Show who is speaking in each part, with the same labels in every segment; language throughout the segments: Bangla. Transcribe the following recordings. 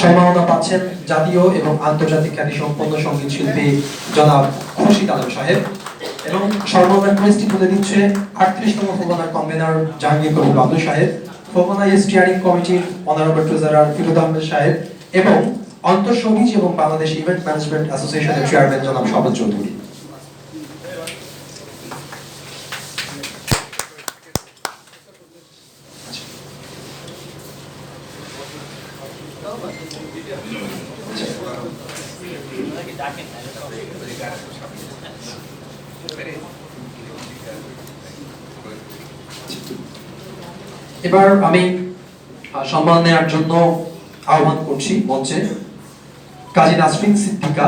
Speaker 1: সম্মাননা পাচ্ছেন জাতীয় এবং আন্তর্জাতিক খ্যাতি সম্পন্ন সংগীত শিল্পী জনাব খুরশিদ আলম সাহেব এবং সম্মাননা ক্রেস্টটি তুলে দিচ্ছে আটত্রিশতম Faulkner convener Jahangir Kabir Babu Saheb ফোকনা steering কমিটির অনারেবল ট্রেজারার ফিরোদ আহমেদ সাহেব এবং অন্তঃসঙ্গীত এবং বাংলাদেশ ইভেন্ট ম্যানেজমেন্ট অ্যাসোসিয়েশনের চেয়ারম্যান জনাব সবজ চৌধুরী। এবার আমি সম্মান নেওয়ার জন্য আহ্বান করছি মঞ্চে কাজী নাসরিন সিদ্দিকা,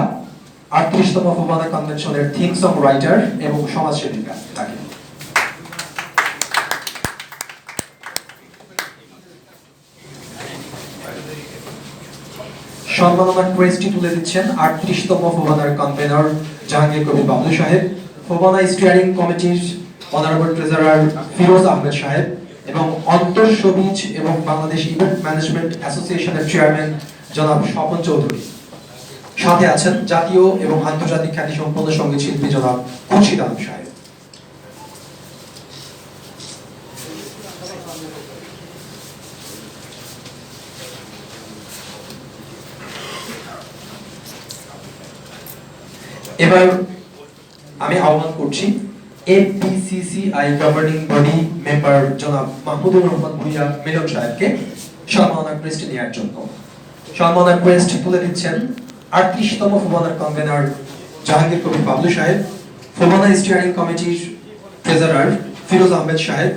Speaker 1: আটত্রিশতম ফোবানা কনভেনশনের থিম সং রাইটার এবং সমাজসেবিকা। তাকে সম্মাননা ক্রেস্টটি তুলে দিচ্ছেন আটত্রিশতম ফোবানার convenor Jahangir Kabir Bablu Saheb FOBANA steering কমিটির অনারেবল ট্রেজারার ফিরোজ আহমেদ সাহেব এবং অন্তঃসবীজ এবং বাংলাদেশ ইভেন্ট ম্যানেজমেন্ট অ্যাসোসিয়েশনের চেয়ারম্যান জনাব স্বপন চৌধুরী। সাথে আছেন জাতীয় এবং আন্তর্জাতিক খ্যাতি সম্পন্ন সংগীত শিল্পী জনাব খুরশিদ আলম সাহেব। এবার আমি আহ্বান করছি এপিসিসিআই গভর্নিং বডি মেম্বার জনাব মাহমুদুর রহমান ভুইয়া মিলন সাহেবকে সম্মাননা ক্রেস্ট নেওয়ার জন্য। সম্মাননা ক্রেস্ট তুলে দিচ্ছেন আটত্রিশতম ফুবানার convener Jahangir Kabir Bablu Saheb FOBANA steering কমিটির ট্রেজারার ফিরোজ আহমেদ সাহেব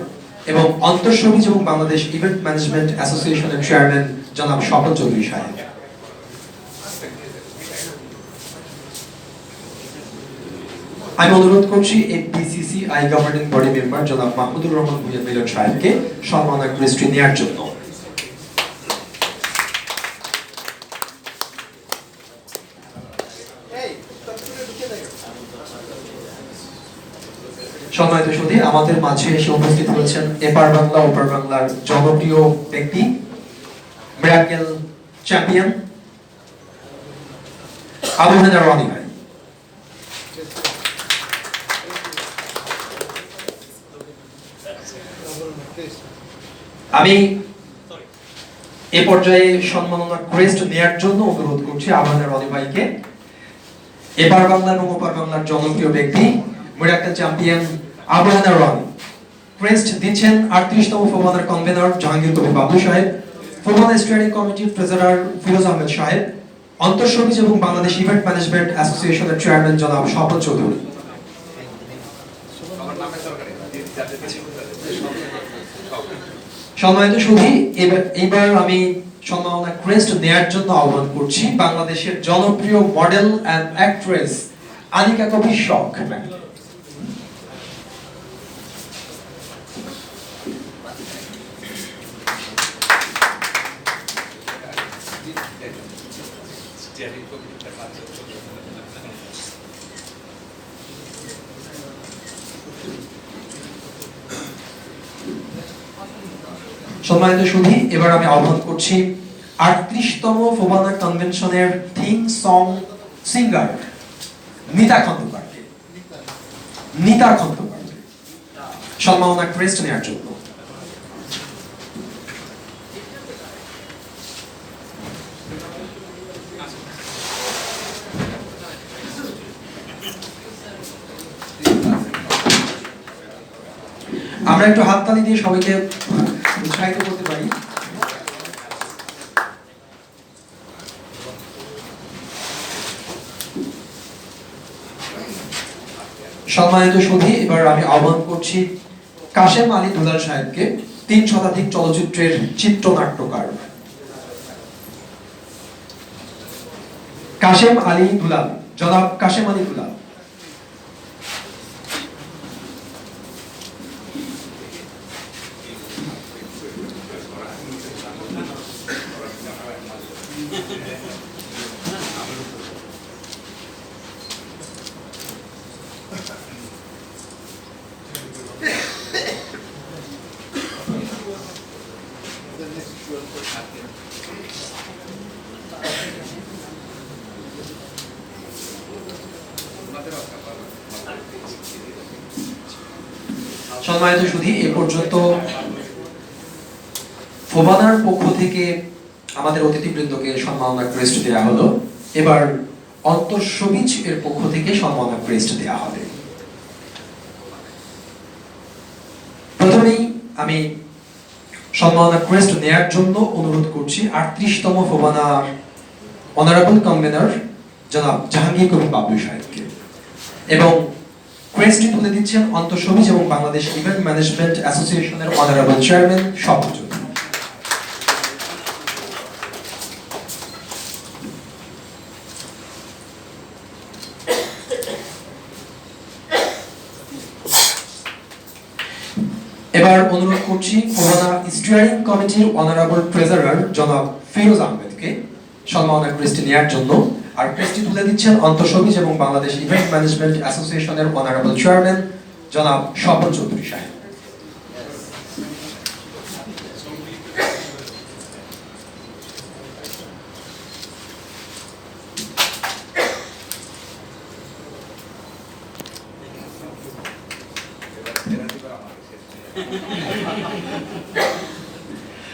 Speaker 1: এবং অন্তঃসবীজ এবং বাংলাদেশ ইভেন্ট ম্যানেজমেন্ট অ্যাসোসিয়েশনের চেয়ারম্যান জনাব স্বপন চৌধুরী সাহেব। আমি অনুরোধ করছি এই PCC I governing body member জনাব মাহমুদুর রহমান ভুইয়া মিলন সাহেবকে সম্মাননা ক্রেস্টটি নেওয়ার জন্য। সম্মানিত সুধী আমাদের মাঝে এসে উপস্থিত হয়েছেন এপার বাংলা, ওপার বাংলার জনপ্রিয় ব্যক্তি মিরাকেল চ্যাম্পিয়ন আবু রনি ভাই। আমি এ পর্যায়ে সম্মাননা ক্রেস্ট নেয়ার জন্য অনুরোধ করছি আবানের রনি ভাইকে। এপার বাংলা এবং বাংলার জনপ্রিয় ব্যক্তি মিরাকেল চ্যাম্পিয়ন আবানের রনি। ক্রেস্ট দিচ্ছেন আটত্রিশতম ফোবানার convener Jahangir Kabir Babu Saheb FOBANA steering কমিটির ট্রেজারার ফিরোজ আহমেদ সাহেব অন্তঃসবীজ এবং বাংলাদেশ ইভেন্ট ম্যানেজমেন্ট অ্যাসোসিয়েশনের চেয়ারম্যান জনাব শপথ চৌধুরী। সম্মানিত সুধী এবার আমি সম্মাননা ক্রেস্ট নেয়ার জন্য আহ্বান করছি বাংলাদেশের জনপ্রিয় model and actress Anika Kabir Shokh. সম্মানিত সুধী, এবার আমি আহ্বান করছি আটত্রিশতম ফোবানা কনভেনশনের থিম সং সিঙ্গার, নিতা খন্দকারকে। নিতা খন্দকারকে। সম্মাননা ক্রেস্ট নেওয়ার জন্য। আমরা একটু হাততালি দিয়ে সবাইকে উৎসাহিত করতে পারি? সম্মানিত সুধী এবার আমি আহ্বান করছি কাশেম আলী দুলাল সাহেবকে তিন শতাধিক চলচ্চিত্রের চিত্রনাট্যকার। কাশেম আলী দুলাল, জনাব কাশেম আলী দুলাল। সম্মানিত শুধু এ পর্যন্ত ফোবাদার পক্ষ থেকে আমাদের অতিথিবৃন্দকে সম্মাননা ক্রেস্ট দেওয়া হলো। এবার অন্তঃসবিজ এর পক্ষ থেকে সম্মাননা ক্রেস্ট দেওয়া হবে। প্রথমেই আমি সম্মাননা ক্রেস্ট নেয়ার জন্য অনুরোধ করছি আটত্রিশতম ফোবানার অনারেবল কনভেনার জনাব জাহাঙ্গীর কবির বাবু সাহেবকে। এবং ক্রেস্টটি তুলে দিচ্ছেন অন্তঃসবিজ এবং বাংলাদেশ ইভেন্ট ম্যানেজমেন্ট অ্যাসোসিয়েশনের অনারেবল চেয়ারম্যান স্বপন চৌধুরী এবার অনুরোধ করছি ফোবানা স্টিয়ারিং কমিটির অনারেবল ট্রেজারার জনাব ফিরোজ আহমেদকে। সম্মাননা ক্রেস্টি নেয়ার জন্য। আর ক্রেস্টি তুলে দিচ্ছেন অন্তঃসবিজ এবং বাংলাদেশ ইভেন্ট ম্যানেজমেন্ট অ্যাসোসিয়েশনের অনারেবল চেয়ারম্যান জনাব স্বপন চৌধুরী সাহেব।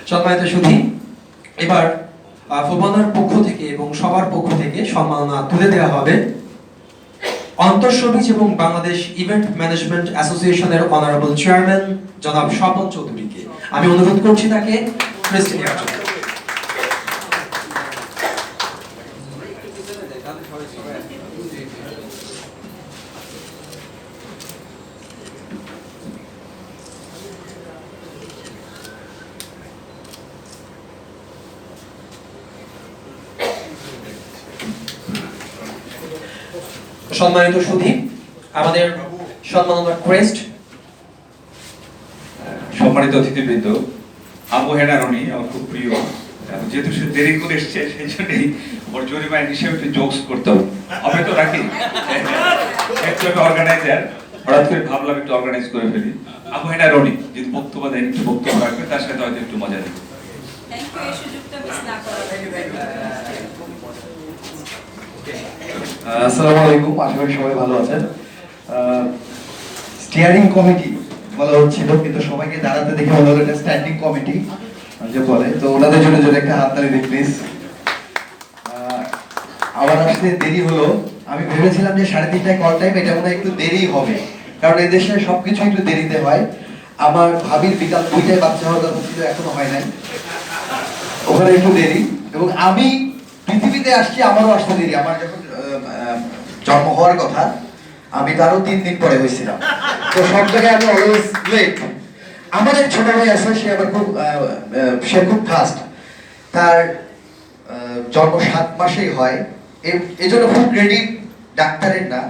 Speaker 1: সম্মানিত সুধী এবার আহ, পক্ষ থেকে এবং সবার পক্ষ থেকে সম্মাননা তুলে দেওয়া হবে অন্তঃসবিজ এবং বাংলাদেশ ইভেন্ট ম্যানেজমেন্ট অ্যাসোসিয়েশনের অনারেবল চেয়ারম্যান জনাব স্বপন চৌধুরীকে। আমি অনুরোধ করছি তাকে ক্রেস্টি সম্মানিত সুধী আমাদের সম্মাননা ক্রেস্ট
Speaker 2: সম্মানিত অতিথিবৃন্দ আবু হেনারনি আমার খুব প্রিয়। যেহেতু সে দেরি করে এসছে সেই জন্যই ওর জরিমায় হিসেবে একটু জোকস করতে হবে। আমি তো রাখি অর্গানাইজার হঠাৎ করে ভাবলাম একটু অর্গানাইজ করে ফেলি। আবু হেনারনি যদি বক্তব্য দেন একটু বক্তব্য রাখবে তার সাথে হয়তো একটু মজা দেবে
Speaker 3: থ্যাংক ইউ এই সুযোগটা মিস না করার
Speaker 4: আসসালামু আলাইকুম আশা করি সবাই ভালো আছেন। স্টিয়ারিং কমিটি বলা হচ্ছিল, কিন্তু সবাইকে দাঁড়াতে দেখে মনে হলো এটা স্ট্যান্ডিং কমিটি যে বলে। তো ওনাদের জন্য যদি একটা হাত তালি দিই প্লিজ আবার আসতে দেরি হলো। আমি ভেবেছিলাম যে সাড়ে তিনটায় কল টাইম এটা মনে একটু দেরি হবে, কারণ এই দেশে সবকিছু একটু দেরিতে হয়। আমার ভাবির বিকাল দুইটায় বাচ্চা হওয়ার কথা ছিল, এখনও হয় নাই। ওখানে একটু দেরি। এবং আমি পৃথিবীতে আসছি, আমারও আসতে দেরি। আমার যখন জন্ম হওয়ার কথা, আমি তারও তিন দিন পরে হয়েছিলাম। তো সব জায়গায় আমি অলওয়েজ লেট আমার এক ছোট ভাই আছে, সে আবার খুব সে খুব ফাস্ট তার জন্ম সাত মাসেই হয়। এ- এজন্য খুব ক্রেডিট ডাক্তারের না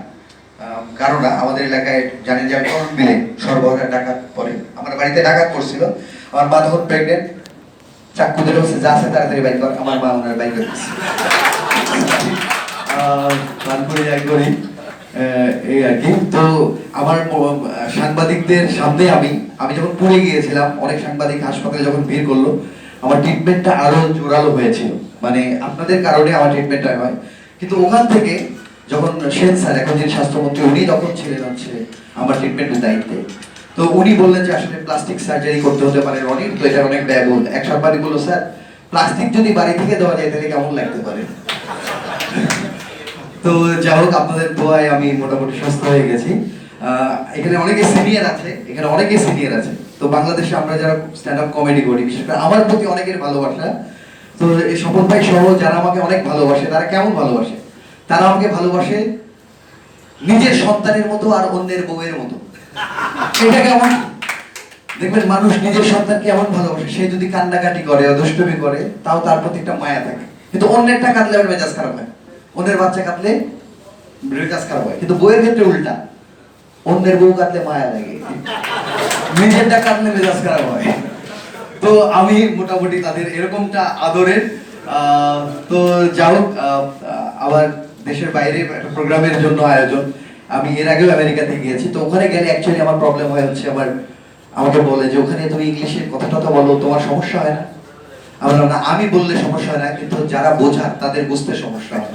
Speaker 4: কারণ আমাদের এলাকায় জানেন যে আমি বিলে সরবরাহ ডাকাত পরে। আমার বাড়িতে ডাকাত পড়ছিল। আমার মা তখন প্রেগনেন্ট চাকু বলছে, যা আছে তাড়াতাড়ি বাইক আমার মা ওনার বাইক করে দিচ্ছে তারপরে এক এই আর কি। তো আমার সাংবাদিকদের সামনে আমি আমি যখন পড়ে গিয়েছিলাম, অনেক সাংবাদিক হাসপাতালে যখন ভিড় করল, আমার ট্রিটমেন্টটা আরও জোরালো হয়েছিল। মানে আপনাদের কারণে আমার ট্রিটমেন্টটা হয়। কিন্তু ওখান থেকে যখন সেন স্যার, এখন যিনি স্বাস্থ্যমন্ত্রী, উনি তখন ছিলেন হচ্ছে আমার ট্রিটমেন্টের দায়িত্বে, তো উনি বললেন যে আসলে প্লাস্টিক সার্জারি করতে হতে পারে অনেক তো এটা অনেক ব্যয়বহুল। এক সাংবাদিক বলল, স্যার প্লাস্টিক যদি বাড়ি থেকে দেওয়া যায়, তাহলে কেমন লাগতে পারে? তো যাই হোক, আপনাদের দোয়ায় আমি মোটামুটি সুস্থ হয়ে গেছি। এখানে অনেকে সিনিয়র আছে, এখানে অনেকে সিনিয়র আছে। তো বাংলাদেশে আমরা যারা স্ট্যান্ড আপ কমেডি করি, বিশেষ করে আমার প্রতি অনেকের ভালোবাসা, তো এই শপথ ভাই সহ যারা আমাকে অনেক ভালোবাসে, তারা কেমন ভালোবাসে? তারা আমাকে ভালোবাসে নিজের সন্তানের মতো আর অন্যের বউয়ের মতো। এটা কেমন? দেখবেন মানুষ নিজের সন্তানকে এমন ভালোবাসে, সে যদি কান্নাকাটি করে, দুষ্টমি করে, তাও তার প্রতি একটা মায়া থাকে। কিন্তু অন্যেরটা কাঁদলে মেজাজ খারাপ হয়। অন্যের বাচ্চা কাঁদলে মেজাজ খারাপ হয়। কিন্তু বইয়ের ক্ষেত্রে উল্টা। অন্যের বউ কাঁদলে মায়া লাগে। নিজেরটা কাঁদলে মেজাজ খারাপ হয়। তো আমি মোটামুটি তাদের এরকমটা আদরের। তো যা হোক আবার দেশের বাইরে একটা প্রোগ্রামের জন্য আয়োজন। আমি এর আগেও আমেরিকাতে গিয়েছি। তো ওখানে গেলে অ্যাকচুয়ালি আমার প্রবলেম হয় হচ্ছে আমার আমাকে বলে যে ওখানে তুমি ইংলিশে কথা টথা বলো তোমার সমস্যা হয় না? আমি বললাম, না আমি বললে সমস্যা হয় না কিন্তু যারা বোঝার তাদের বুঝতে সমস্যা হয়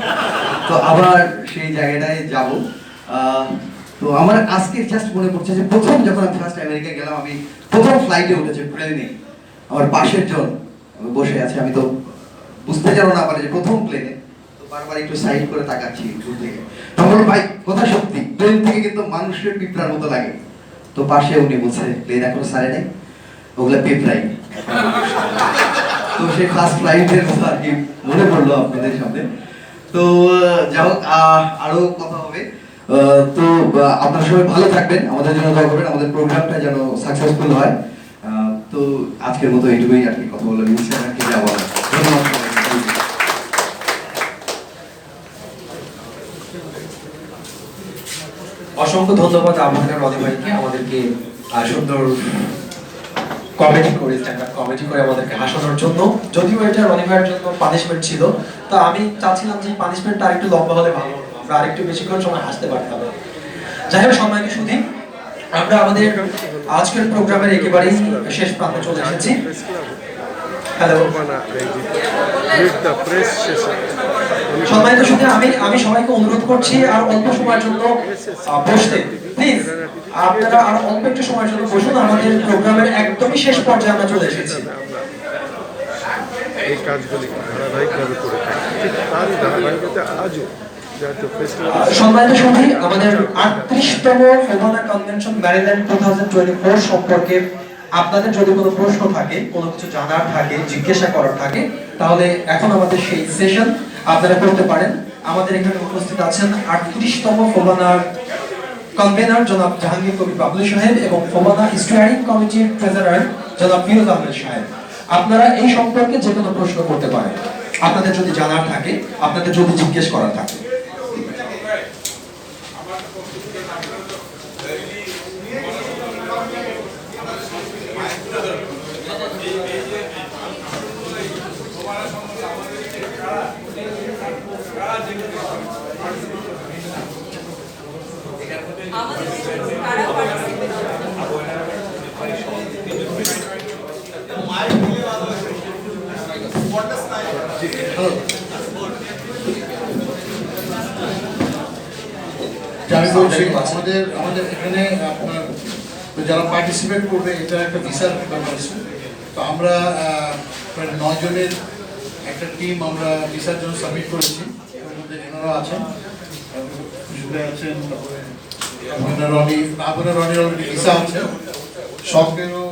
Speaker 4: তো আবার সেই জায়গাটায় যাব। তো আমার আজকে জাস্ট মনে পড়ছে যে প্রথম যখন আমি ফার্স্ট আমেরিকা গেলাম, আমি প্রথম ফ্লাইটে উঠেছি প্লেনে আমার পাশের জন বসে আছে, আমি তো বুঝতে জানো না পারে যে প্রথম প্লেনে তো বারবার একটু সাইড করে তাকাচ্ছি দূর থেকে। তখন ভাই, কথা সত্যি প্লেন থেকে কিন্তু মানুষের পিঁপড়ার মতো লাগে। তো পাশে উনি বলছে প্লেন এখনও সারে নাই? ওগুলা পিঁপড়াই। তো সেই ফার্স্ট ফ্লাইটের কথা আর কি মনে পড়ল আপনাদের সামনে। তো যাই হোক আরও কথা হবে। তো আপনারা সবাই ভালো থাকবেন, আমাদের জন্য দোয়া করবেন, আমাদের প্রোগ্রামটা যেন সাকসেসফুল হয়। তো, আজকের মতো এইটুকুই, আর কি কথা বললাম ইনশাআল্লাহ আর কি যাব ধন্যবাদ
Speaker 1: অসংখ্য ধন্যবাদ আমাদের রনি ভাইকে আমাদেরকে সুন্দর কমেডি করে স্ট্যান্ড আপ কমেডি করে আমাদেরকে হাসানোর জন্য। যদিও এটা রনি ভাইয়ের জন্য পানিশমেন্ট ছিল, তো আমি চাচ্ছিলাম যে পানিশমেন্টটা আরেকটু লম্বা হলে ভালো হতো। আমরা আরেকটু বেশিক্ষণ সময় হাসতে পারতাম। যাই হোক, সম্মানিত সুধী আমরা আমাদের আজকের প্রোগ্রামের একেবারেই শেষ প্রান্তে চলে এসেছি। হ্যালো. সম্মানিত শুধু আমি আমি সবাইকে অনুরোধ করছি আর অল্প সময়ের জন্য বসতে। প্লিজ আপনারা আর অল্প একটু সময়ের জন্য বসুন আমাদের প্রোগ্রামের একদমই শেষ পর্যায়ে আমরা চলে এসেছি।
Speaker 5: এই কাজগুলি ধারাবাহিকভাবে করে থাকি। ঠিক তারই ধারাবাহিকতা আজও
Speaker 1: সম্মানিত সঙ্গী আমাদের আটত্রিশতম convention Maryland two thousand twenty four সম্পর্কে আপনাদের যদি কোনো প্রশ্ন থাকে কোনো কিছু জানার থাকে জিজ্ঞাসা করার থাকে তাহলে এখন আমাদের সেই সেশন আপনারা করতে পারেন। আমাদের এখানে উপস্থিত আছেন আটত্রিশতম ফোমানার কনভেনার জনাব জাহাঙ্গীর কবির বাবলু সাহেব এবং ফোমানা স্টিয়ারিং কমিটির ট্রেজারার জনাব ফিরোজ আহমেদ সাহেব। আপনারা এই সম্পর্কে যে কোনো প্রশ্ন করতে পারেন। আপনাদের যদি জানার থাকে, আপনাদের যদি জিজ্ঞেস করার থাকে।
Speaker 6: আমি বলছি আমাদের আমাদের এখানে আপনার যারা পার্টিসিপেট করবে, এটা একটা ভিসার ব্যাপার। আছে তো আমরা প্রায় নয় জনের একটা টিম আমরা ভিসার জন্য সাবমিট করেছি। এনারা আছেন। আছেন, তারপরে আপনার রনি আপনার রনি অলরেডি ভিসা আছে শখেরও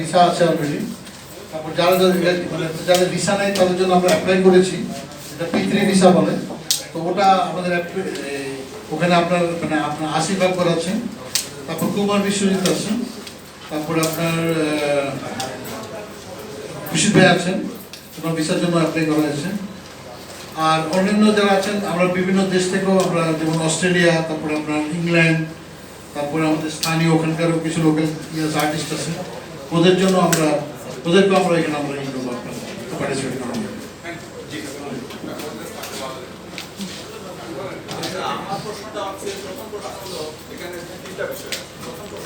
Speaker 6: ভিসা আছে অলরেডি তারপর যারা যারা মানে যাদের ভিসা নেই, তাদের জন্য আমরা অ্যাপ্লাই করেছি। এটা পিতৃ ভিসা বলে। তো ওটা আমাদের ওখানে আপনার মানে আপনার আশিফ আকবর আছেন তারপর কুমার বিশ্বজিৎ আছেন। তারপরে আপনার খুশি ভাই আছেন। ওনার ভিসার জন্য অ্যাপ্লাই করা হয়েছে। আর অন্যান্য যারা আছেন, আমরা বিভিন্ন দেশ থেকেও আমরা যেমন অস্ট্রেলিয়া, তারপরে আপনার ইংল্যান্ড, তারপরে আমাদের স্থানীয় ওখানকারও কিছু লোকাল আর্টিস্ট আছে। ওদের জন্য আমরা, ওদেরকেও আমরা এখানে আমরা ই করব আপনার পার্টিসিপেট করাবো